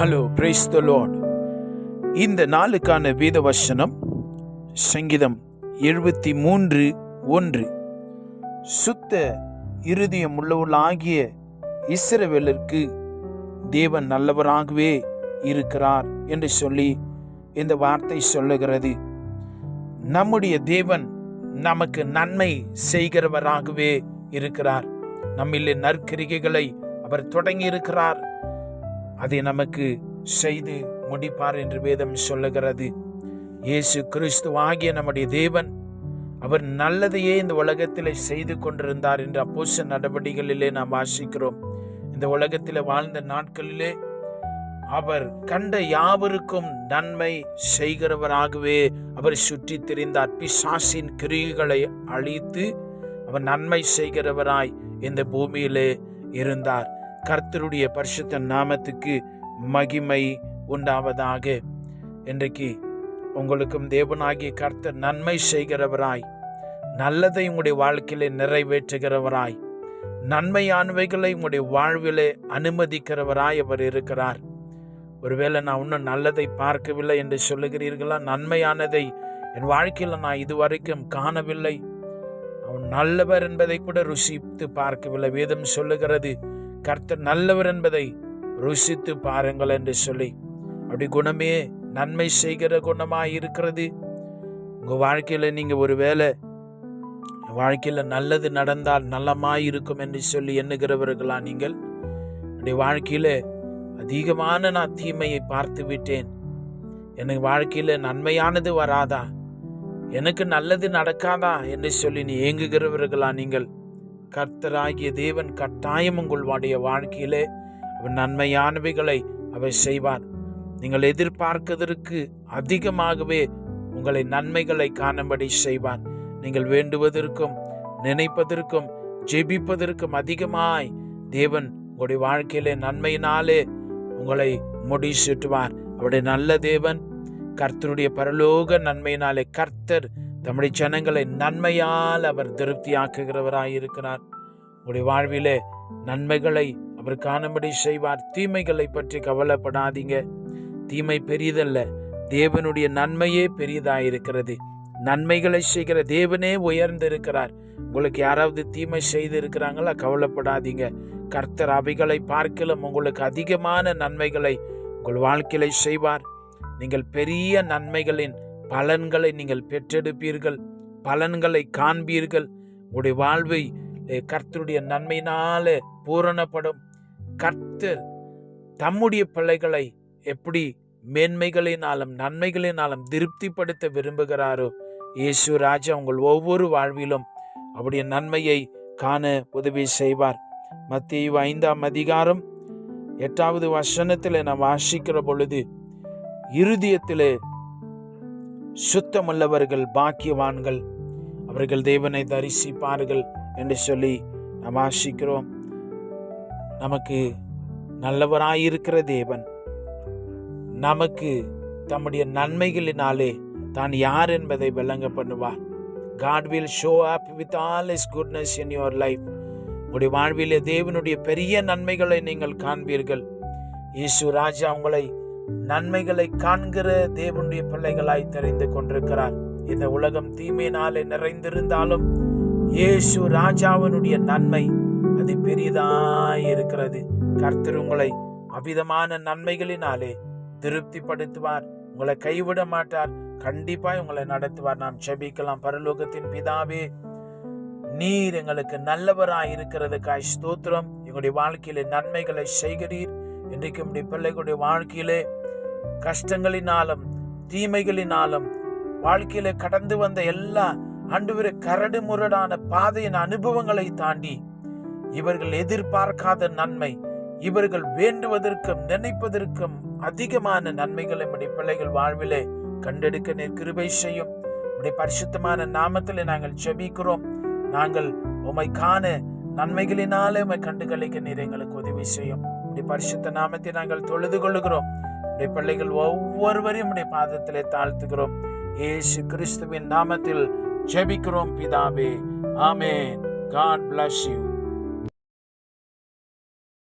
Hello praise the Lord இந்த நாளுக்கான வேத வசனம் சங்கீதம் எழுபத்தி மூன்று ஒன்று. சுத்த இருதயம் உள்ளவர்களாகிய இஸ்ரவேலருக்கு தேவன் நல்லவராகவே இருக்கிறார் என்று சொல்லி இந்த வார்த்தை சொல்லுகிறது. நம்முடைய தேவன் நமக்கு நன்மை செய்கிறவராகவே இருக்கிறார். நம்மிலே நற்கிரிகைகளை அவர் தொடங்கி இருக்கிறார் அதை நமக்கு செய்து முடிப்பார் என்று வேதம் சொல்லுகிறது. இயேசு கிறிஸ்து ஆகிய நம்முடைய தேவன் அவர் நல்லதையே இந்த உலகத்தில் செய்து கொண்டிருந்தார் என்று அப்போச நடவடிக்கைகளிலே நாம் வாசிக்கிறோம். இந்த உலகத்தில் வாழ்ந்த நாட்களிலே அவர் கண்ட யாவருக்கும் நன்மை செய்கிறவராகவே அவர் சுற்றி திரிந்தார் பிசாசின் கிரிகளை அழித்து அவர் நன்மை செய்கிறவராய் இந்த பூமியிலே இருந்தார். கர்த்தருடைய பரிசுத்த நாமத்துக்கு மகிமை உண்டாவதாக. இன்றைக்கு உங்களுக்கும் தேவனாகிய கர்த்தர் நன்மை செய்கிறவராய் நல்லதை உங்களுடைய வாழ்க்கையிலே நிறைவேற்றுகிறவராய் நன்மையானவைகளை உங்களுடைய வாழ்விலே அனுமதிக்கிறவராய் அவர் இருக்கிறார். ஒருவேளை நான் இன்னும் நல்லதை பார்க்கவில்லை என்று சொல்லுகிறீர்களா? நன்மையானதை என் வாழ்க்கையில் நான் இதுவரைக்கும் காணவில்லை. அவன் நல்லவர் என்பதை கூட ருசித்து பார்க்கவில்லை. வேதம் சொல்லுகிறது கர்த்தர் நல்லவர் என்பதை ருசித்து பாருங்கள் என்று சொல்லி அப்படி குணமே நன்மை செய்கிற குணமாக இருக்கிறது. உங்கள் வாழ்க்கையில் நீங்கள் ஒரு வேலை வாழ்க்கையில் நல்லது நடந்தால் நல்லமாய் இருக்கும் என்று சொல்லி எண்ணுகிறவர்களா நீங்கள்? என்னுடைய வாழ்க்கையில் அதிகமான நான் தீமையை பார்த்து விட்டேன். எனக்கு வாழ்க்கையில் நன்மையானது வராதா? எனக்கு நல்லது நடக்காதா? என்று சொல்லி நீ ஏங்குகிறவர்களா நீங்கள்? கர்த்தராகிய தேவன் கட்டாயம் உங்களுடைய வாழ்க்கையிலே அவர் நன்மையானவைகளை அவர் செய்வார். நீங்கள் எதிர்பார்க்கதற்கு அதிகமாகவே உங்களை நன்மைகளை காணும்படி செய்வார். நீங்கள் வேண்டுவதற்கும் நினைப்பதற்கும் ஜெபிப்பதற்கும் அதிகமாய் தேவன் உங்களுடைய வாழ்க்கையிலே நன்மையினாலே உங்களை முடி சுட்டுவார் அவருடைய நல்ல தேவன் கர்த்தருடைய பரலோக நன்மையினாலே கர்த்தர் தம்முடைய ஜனங்களை நன்மையால் அவர் திருப்தியாக்குகிறவராய் இருக்கிறார் உங்களுடைய வாழ்விலே நன்மைகளை அவர் காணும்படி செய்வார். தீமைகளை பற்றி கவலைப்படாதீங்க. தீமை பெரியதல்ல. தேவனுடைய நன்மையே பெரியதாய் இருக்கிறது நன்மைகளை செய்கிற தேவனே உயர்ந்து இருக்கிறார் உங்களுக்கு யாராவது தீமை செய்து இருக்கிறாங்களா கவலைப்படாதீங்க. கர்த்தர் அவைகளை பார்க்கலும் உங்களுக்கு அதிகமான நன்மைகளை உங்கள் வாழ்க்கையில செய்வார். நீங்கள் பெரிய நன்மைகளின் பலன்களை நீங்கள் பெற்றெடுப்பீர்கள். பலன்களை காண்பீர்கள். உங்களுடைய வாழ்வை கர்த்தருடைய நன்மையினால பூரணப்படும். கர்த்தர் தம்முடைய பிள்ளைகளை எப்படி மேன்மைகளினாலும் நன்மைகளினாலும் திருப்திப்படுத்த விரும்புகிறாரோ இயேசு ராஜா உங்கள் ஒவ்வொரு வாழ்விலும் அவருடைய நன்மையை காண உதவி செய்வார். மத்திய ஐந்தாம் அதிகாரம் எட்டாவது வசனத்தில் நாம் வாசிக்கிற பொழுது இருதயத்திலே சுத்தமுள்ளவர்கள் பாக்கியவான்கள். அவர்கள் தேவனை தரிசிப்பார்கள் என்று சொல்லி நாம் ஆசிக்கிறோம். நமக்கு நல்லவராயிருக்கிற தேவன். நமக்கு தம்முடைய நன்மைகளினாலே தான் யார் என்பதை விளங்க பண்ணுவார் God will show up with all is goodness in your life உங்களுடைய வாழ்விலே தேவனுடைய பெரிய நன்மைகளை நீங்கள் காண்பீர்கள். இயேசு ராஜா உங்களை நன்மைகளை காண்கிற தேவனுடைய பிள்ளைகளாய் தெரிந்து கொண்டிருக்கிறார். இந்த உலகம் தீமையினாலே நிறைந்திருந்தாலும் இயேசு ராஜாவினுடைய நன்மை அது பெரியதாய் இருக்கிறது. கர்த்தர் உங்களை அவிதமான நன்மைகளினாலே திருப்திப்படுத்துவார். உங்களை கைவிட மாட்டார். கண்டிப்பாய் உங்களை நடத்துவார். நாம் செபிக்கலாம் பரலோகத்தின் பிதாவே நீர் எங்களுக்கு நல்லவராய் இருக்கிறதுக்காய் ஸ்தோத்திரம். எங்களுடைய வாழ்க்கையிலே நன்மைகளை செய்கிறீர். இன்றைக்கு பிள்ளைகளுடைய வாழ்க்கையிலே கஷ்டங்களினாலும் தீமைகளினாலும் வாழ்க்கையில கடந்து வந்த எல்லா ஆண்டவரே கரடு முரடான பாதையின் அனுபவங்களை தாண்டி இவர்கள் எதிர்பார்க்காத நன்மை இவர்கள் வேண்டுவதற்கும் நினைப்பதற்கும் அதிகமான நன்மைகளை நம்முடைய பிள்ளைகள் வாழ்விலே கண்டெடுக்க நீர் கிருபை செய்யும். உடைய பரிசுத்தமான நாமத்தில் நாங்கள் செபிக்கிறோம் நாங்கள் உமை காண நன்மைகளினாலே உமை கண்டுகளிக்க நீர் எங்களுக்கு உதவி செய்யும். உடைய பரிசுத்த நாமத்தை நாங்கள் தொழுது கொள்ளுகிறோம். உடைய பிள்ளைகள் ஒவ்வொருவரையும் உடைய பாதத்திலே தாழ்த்துகிறோம். ஏசு கிறிஸ்துவின் நாமத்தில் ஜெபிக்கிறோம் பிதாவே. ஆமேன். God bless you